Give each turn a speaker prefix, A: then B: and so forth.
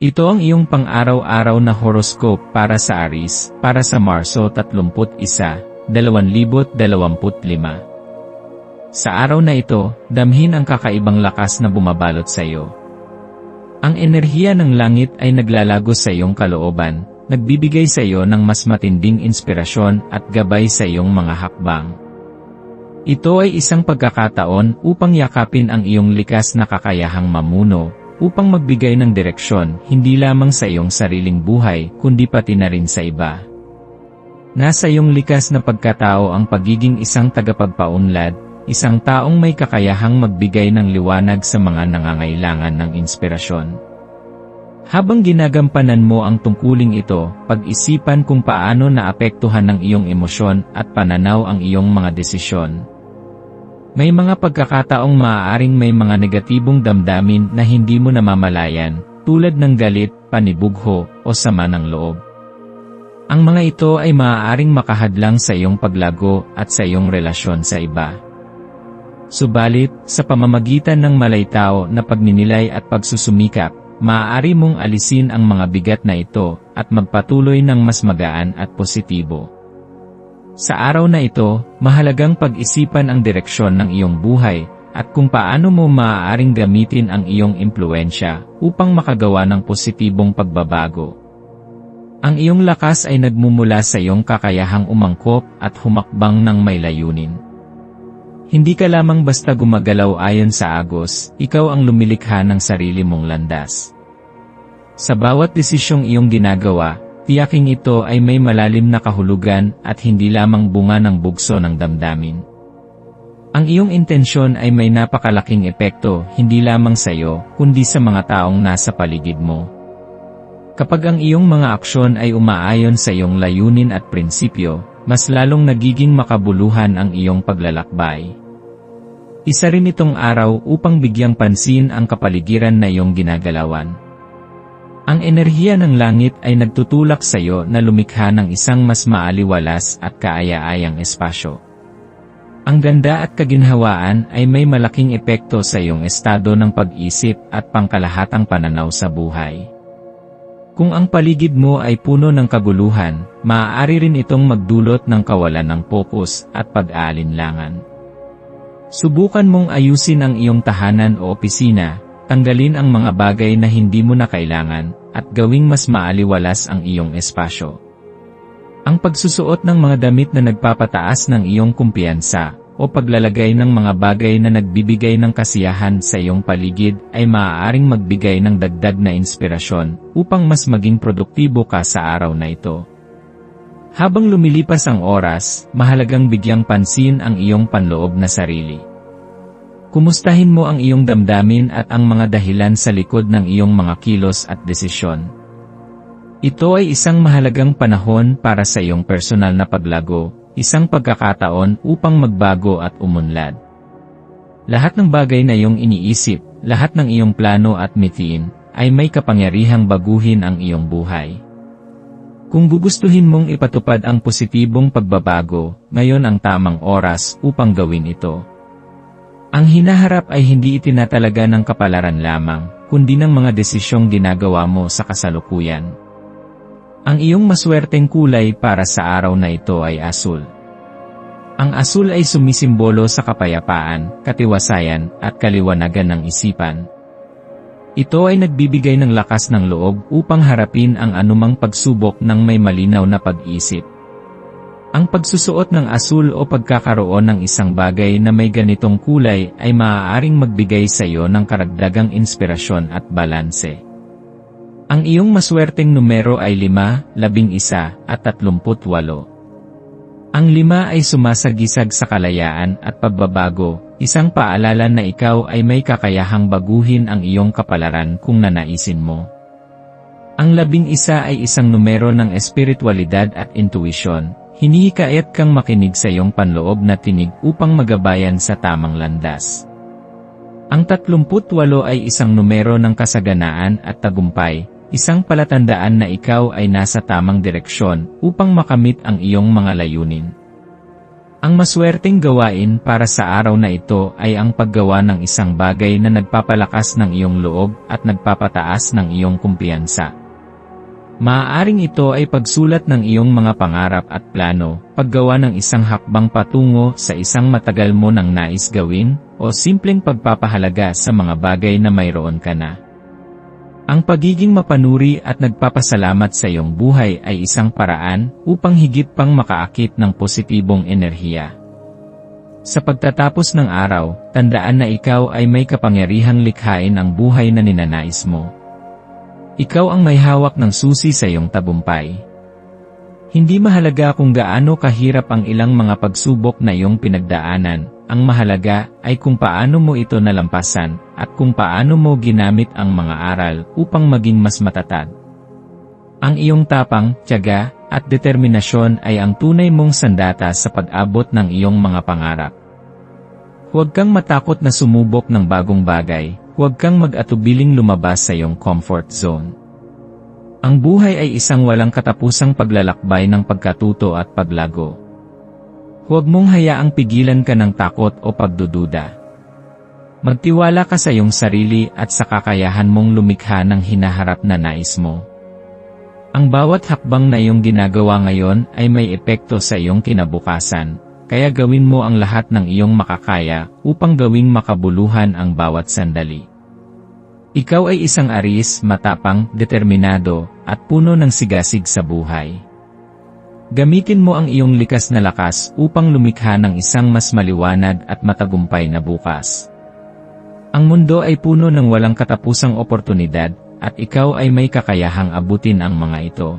A: Ito ang iyong pang-araw-araw na horoscope para sa Aris, para sa Marso 31, 2025. Sa araw na ito, damhin ang kakaibang lakas na bumabalot sa iyo. Ang enerhiya ng langit ay naglalagos sa iyong kalooban, nagbibigay sa iyo ng mas matinding inspirasyon at gabay sa iyong mga hakbang. Ito ay isang pagkakataon upang yakapin ang iyong likas na kakayahang mamuno, upang magbigay ng direksyon hindi lamang sa iyong sariling buhay kundi pati na rin sa iba. Nasa iyong likas na pagkatao ang pagiging isang tagapagpaunlad, isang taong may kakayahang magbigay ng liwanag sa mga nangangailangan ng inspirasyon. Habang ginagampanan mo ang tungkuling ito, pag-isipan kung paano naapektuhan ng iyong emosyon at pananaw ang iyong mga desisyon. May mga pagkakataong maaaring may mga negatibong damdamin na hindi mo namamalayan, tulad ng galit, panibugho, o sama ng loob. Ang mga ito ay maaaring makahadlang sa iyong paglago at sa iyong relasyon sa iba. Subalit, sa pamamagitan ng malaytao na pagninilay at pagsusumikap, maaari mong alisin ang mga bigat na ito at magpatuloy ng mas magaan at positibo. Sa araw na ito, mahalagang pag-isipan ang direksyon ng iyong buhay, at kung paano mo maaaring gamitin ang iyong impluensya upang makagawa ng positibong pagbabago. Ang iyong lakas ay nagmumula sa iyong kakayahang umangkop at humakbang ng may layunin. Hindi ka lamang basta gumagalaw ayon sa agos, ikaw ang lumilikha ng sarili mong landas. Sa bawat desisyong iyong ginagawa, Tiyaking ito ay may malalim na kahulugan at hindi lamang bunga ng bugso ng damdamin. Ang iyong intensyon ay may napakalaking epekto hindi lamang sa iyo, kundi sa mga taong nasa paligid mo. Kapag ang iyong mga aksyon ay umaayon sa iyong layunin at prinsipyo, mas lalong nagiging makabuluhan ang iyong paglalakbay. Isa rin itong araw upang bigyang pansin ang kapaligiran na iyong ginagalawan. Ang enerhiya ng langit ay nagtutulak sa iyo na lumikha ng isang mas maaliwalas at kaaya-ayang espasyo. Ang ganda at kaginhawaan ay may malaking epekto sa iyong estado ng pag-isip at pangkalahatang pananaw sa buhay. Kung ang paligid mo ay puno ng kaguluhan, maaari rin itong magdulot ng kawalan ng pokus at pag-aalinlangan. Subukan mong ayusin ang iyong tahanan o opisina, tanggalin ang mga bagay na hindi mo na kailangan, at gawing mas maaliwalas ang iyong espasyo. Ang pagsusuot ng mga damit na nagpapataas ng iyong kumpiyansa, o paglalagay ng mga bagay na nagbibigay ng kasiyahan sa iyong paligid ay maaaring magbigay ng dagdag na inspirasyon upang mas maging produktibo ka sa araw na ito. Habang lumilipas ang oras, mahalagang bigyang pansin ang iyong panloob na sarili. Kumustahin mo ang iyong damdamin at ang mga dahilan sa likod ng iyong mga kilos at desisyon. Ito ay isang mahalagang panahon para sa iyong personal na paglago, isang pagkakataon upang magbago at umunlad. Lahat ng bagay na iyong iniisip, lahat ng iyong plano at mitiin, ay may kapangyarihang baguhin ang iyong buhay. Kung gugustuhin mong ipatupad ang positibong pagbabago, ngayon ang tamang oras upang gawin ito. Ang hinaharap ay hindi itinatalaga ng kapalaran lamang, kundi ng mga desisyong ginagawa mo sa kasalukuyan. Ang iyong maswerteng kulay para sa araw na ito ay asul. Ang asul ay sumisimbolo sa kapayapaan, katiwasayan, at kaliwanagan ng isipan. Ito ay nagbibigay ng lakas ng loob upang harapin ang anumang pagsubok ng may malinaw na pag-isip. Ang pagsusuot ng asul o pagkakaroon ng isang bagay na may ganitong kulay ay maaaring magbigay sa iyo ng karagdagang inspirasyon at balanse. Ang iyong maswerteng numero ay 5, 11, at 38. Ang lima ay sumasagisag sa kalayaan at pagbabago, Isang paalala na ikaw ay may kakayahang baguhin ang iyong kapalaran kung nanaisin mo. Ang labing isa ay isang numero ng espiritualidad at intuition. Hinihikayat kang makinig sa iyong panloob na tinig upang magabayan sa tamang landas. Ang 38 ay isang numero ng kasaganaan at tagumpay, isang palatandaan na ikaw ay nasa tamang direksyon upang makamit ang iyong mga layunin. Ang maswerteng gawain para sa araw na ito ay ang paggawa ng isang bagay na nagpapalakas ng iyong loob at nagpapataas ng iyong kumpiyansa. Maaaring ito ay pagsulat ng iyong mga pangarap at plano, paggawa ng isang hakbang patungo sa isang matagal mo nang nais gawin, o simpleng pagpapahalaga sa mga bagay na mayroon ka na. Ang pagiging mapanuri at nagpapasalamat sa iyong buhay ay isang paraan upang higit pang makaakit ng positibong enerhiya. Sa pagtatapos ng araw, tandaan na ikaw ay may kapangyarihang likhain ang buhay na ninanais mo. Ikaw ang may hawak ng susi sa iyong tabumpay. Hindi mahalaga kung gaano kahirap ang ilang mga pagsubok na iyong pinagdaanan, ang mahalaga ay kung paano mo ito nalampasan at kung paano mo ginamit ang mga aral upang maging mas matatag. Ang iyong tapang, tiyaga, at determinasyon ay ang tunay mong sandata sa pag-abot ng iyong mga pangarap. Huwag kang matakot na sumubok ng bagong bagay, huwag kang mag-atubiling lumabas sa iyong comfort zone. Ang buhay ay isang walang katapusang paglalakbay ng pagkatuto at paglago. Huwag mong hayaang pigilan ka ng takot o pagdududa. Magtiwala ka sa iyong sarili at sa kakayahan mong lumikha ng hinaharap na nais mo. Ang bawat hakbang na iyong ginagawa ngayon ay may epekto sa iyong kinabukasan, kaya gawin mo ang lahat ng iyong makakaya upang gawing makabuluhan ang bawat sandali. Ikaw ay isang aris, matapang, determinado, at puno ng sigasig sa buhay. Gamitin mo ang iyong likas na lakas upang lumikha ng isang mas maliwanag at matagumpay na bukas. Ang mundo ay puno ng walang katapusang oportunidad, at ikaw ay may kakayahang abutin ang mga ito.